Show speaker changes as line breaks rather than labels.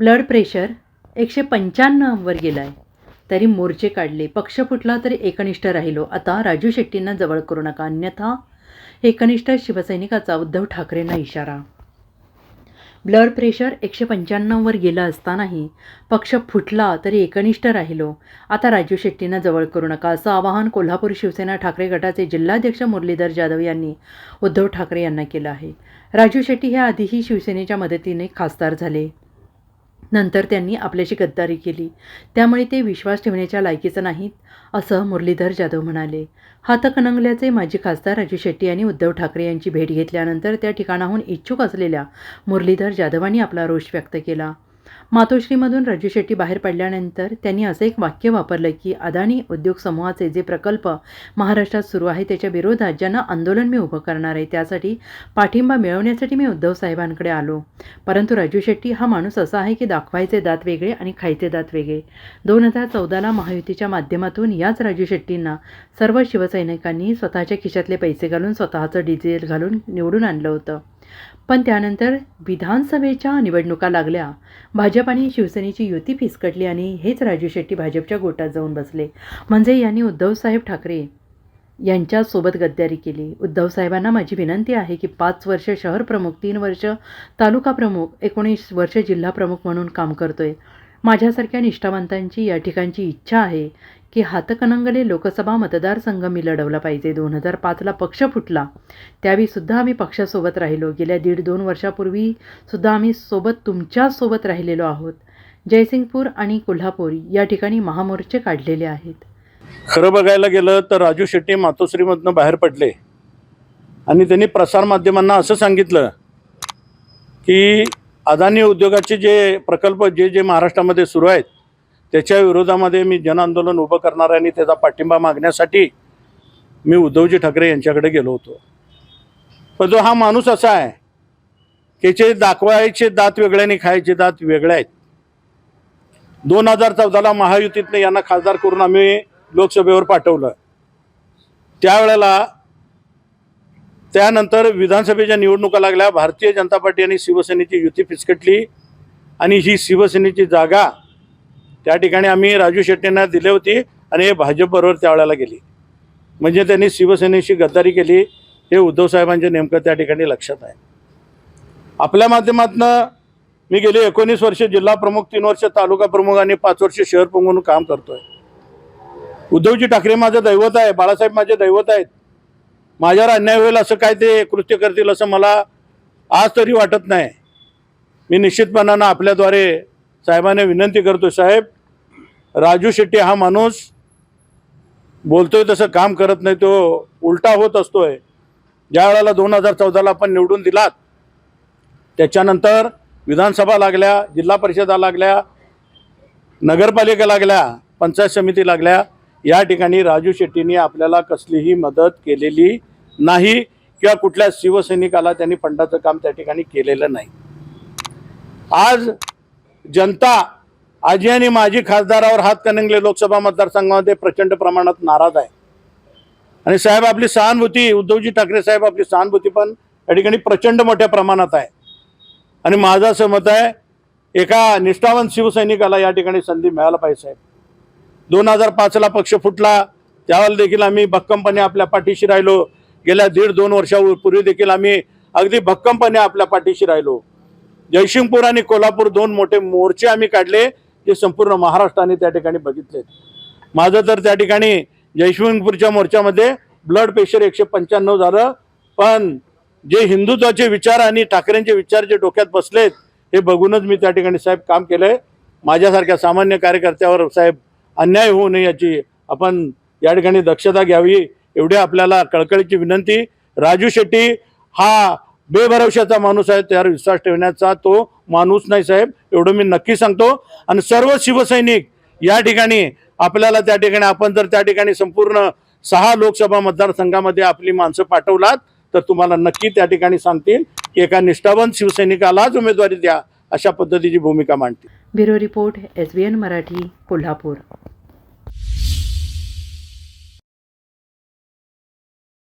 Blood pressure एकशे पंच्याण्णववर गेला आहे तरी मोर्चे काढले. पक्ष फुटला तरी एकनिष्ठ राहिलो. आता राजू शेट्टींना जवळ करू नका. अन्यथा एकनिष्ठ शिवसैनिकाचा उद्धव ठाकरेंना इशारा. ब्लड प्रेशर एकशे पंच्याण्णववर गेलं असतानाही पक्ष फुटला तरी एकनिष्ठ राहिलो. आता राजू शेट्टींना जवळ करू नका. असं आवाहन कोल्हापूर शिवसेना ठाकरे गटाचे जिल्हाध्यक्ष मुरलीधर जाधव यांनी उद्धव ठाकरे यांना केलं आहे. राजू शेट्टी हे आधीही शिवसेनेच्या मदतीने खासदार झाले. नंतर त्यांनी आपल्याशी गद्दारी केली. त्यामुळे ते विश्वास ठेवण्याच्या लायकीचं नाहीत असं मुरलीधर जाधव म्हणाले. हातकणंगल्याचे माजी खासदार राजू शेट्टी यांनी उद्धव ठाकरे यांची भेट घेतल्यानंतर त्या ठिकाणाहून इच्छुक असलेल्या मुरलीधर जाधवांनी आपला रोष व्यक्त केला. मातोश्रीमधून राजू शेट्टी बाहेर पडल्यानंतर त्यांनी असं एक वाक्य वापरलं की अदानी उद्योग समूहाचे जे प्रकल्प महाराष्ट्रात सुरू आहे त्याच्या विरोधात ज्यांना आंदोलन मी उभं करणार आहे त्यासाठी पाठिंबा मिळवण्यासाठी मी उद्धव साहेबांकडे आलो. परंतु राजू शेट्टी हा माणूस असा आहे की दाखवायचे दात वेगळे आणि खायचे दात वेगळे. दोन हजार चौदाला महायुतीच्या माध्यमातून याच राजू शेट्टींना सर्व शिवसैनिकांनी स्वतःच्या खिशातले पैसे घालून स्वतःचं डिझेल घालून निवडून आणलं होतं. पण त्यानंतर विधानसभेच्या निवडणुका लागल्या. भाजप आणि शिवसेनेची युती फिसकटली आणि हेच राजू शेट्टी भाजपच्या गोटात जाऊन बसले. म्हणजे यांनी उद्धवसाहेब ठाकरे यांच्यासोबत गद्दारी केली. उद्धव साहेबांना माझी विनंती आहे की पाच वर्ष शहर प्रमुख तीन वर्ष तालुका प्रमुख एकोणीस वर्ष जिल्हा प्रमुख म्हणून काम करतोय. माझ्यासारख्या निष्ठावंतांची या ठिकाणची इच्छा आहे की हातकणंगले लोकसभा मतदारसंघ मी लढवला पाहिजे. दोन हजार पाचला पक्ष फुटला. त्यावेळीसुद्धा आम्ही पक्षासोबत राहिलो. गेल्या दीड दोन वर्षापूर्वी सुद्धा आम्ही सोबत तुमच्यासोबत राहिलेलो आहोत. जयसिंगपूर आणि कोल्हापूर या ठिकाणी महामोर्चे काढलेले आहेत.
खरं बघायला गेलं तर राजू शेट्टी मातोश्रीमधनं बाहेर पडले. आणि त्यांनी प्रसारमाध्यमांना असं सांगितलं की अदानी उद्योगाचे जे प्रकल्प जे जे महाराष्ट्रामध्ये सुरू आहेत त्याच्या विरोधामध्ये मी जनआंदोलन उभं करणार आणि त्याचा पाठिंबा मागण्यासाठी मी उद्धवजी ठाकरे यांच्याकडे गेलो होतो. पण जो हा माणूस असा आहे की त्याचे दाखवायचे दात वेगळे आणि खायचे दात वेगळे आहेत. दोन हजार चौदाला महायुतीतनं यांना खासदार करून आम्ही लोकसभेवर पाठवलं. त्यावेळेला त्यानंतर विधानसभेच्या निवडणुका लागल्या भारतीय जनता पार्टी आणि शिवसेनेची युती फिसकटली आणि ही शिवसेनेची जागा त्या ठिकाणी आम्ही राजू शेट्टींना दिली होती आणि हे भाजपबरोबर त्यावेळेला गेली. म्हणजे त्यांनी शिवसेनेशी गद्दारी केली. हे उद्धव नेमकं त्या ठिकाणी लक्षात आहे. आपल्या माध्यमातनं मी गेले एकोणीस वर्ष जिल्हा प्रमुख तीन वर्ष तालुका प्रमुख आणि पाच वर्ष शहर प्रमुख म्हणून काम करतोय. उद्धवजी ठाकरे माझं दैवत आहे बाळासाहेब माझे दैवत आहेत. माझ्यावर अन्याय होईल असं काय ते कृत्य करतील असं मला आज तरी वाटत नाही. मी निश्चितपणानं आपल्याद्वारे साहेबांना विनंती करतो साहेब राजू शेट्टी हा माणूस बोलतोय तसं काम करत नाही तो उलटा होत असतोय. ज्या वेळेला दोन हजार चौदाला आपण निवडून दिलात त्याच्यानंतर विधानसभा लागल्या जिल्हा परिषदा लागल्या नगरपालिका लागल्या पंचायत समिती लागल्या या ठिकाणी राजू शेट्टींनी आपल्याला कसलीही मदत केलेली नाही किंवा कुठल्या शिवसैनिकाला त्यांनी फंडाचं काम त्या ठिकाणी केलेलं नाही. आज जनता आजी आणि माजी खासदारावर हात कणंगले लोकसभा मतदारसंघामध्ये प्रचंड प्रमाणात नाराज आहे. आणि साहेब आपली सहानुभूती उद्धवजी ठाकरे साहेब आपली सहानुभूती पण या ठिकाणी प्रचंड मोठ्या प्रमाणात आहे. आणि माझं असं मत आहे एका निष्ठावंत शिवसैनिकाला या ठिकाणी संधी मिळायला पाहिजे साहेब. दोन हजार पाचला पक्ष फुटला त्यावेळेला देखील आम्ही भक्कमपणे आपल्या पाठीशी राहिलो. गेल्या दीड दोन वर्षापूर्वी देखील आम्ही अगदी भक्कमपणे आपल्या पाठीशी राहिलो. जयसिंगपूर आणि कोल्हापूर दोन मोठे मोर्चे आम्ही काढले जे संपूर्ण महाराष्ट्राने त्या ठिकाणी बघितले माझं तर त्या ठिकाणी जयसिंगपूरच्या मोर्चामध्ये ब्लड प्रेशर एकशे पंच्याण्णव झालं पण जे हिंदुत्वाचे विचार आणि ठाकरेंचे विचार जे डोक्यात बसलेत हे बघूनच मी त्या ठिकाणी साहेब काम केलंय. माझ्यासारख्या सामान्य कार्यकर्त्यावर साहेब अन्याय होऊ नये याची आपण या ठिकाणी दक्षता घ्यावी एवढी आपल्याला कळकळीची विनंती. राजू शेट्टी हा बेभरवशाचा माणूस आहे त्यावर विश्वास ठेवण्याचा तो माणूस नाही साहेब एवढं मी नक्की सांगतो. आणि सर्व शिवसैनिक या ठिकाणी आपल्याला त्या ठिकाणी आपण जर त्या ठिकाणी संपूर्ण सहा लोकसभा मतदारसंघामध्ये आपली माणसं पाठवलात तर तुम्हाला नक्की त्या ठिकाणी सांगतील की एका निष्ठावंत शिवसैनिकालाच उमेदवारी द्या अशा पद्धतीची भूमिका मांडतील.
Bureau report S Marathi Kolhapur.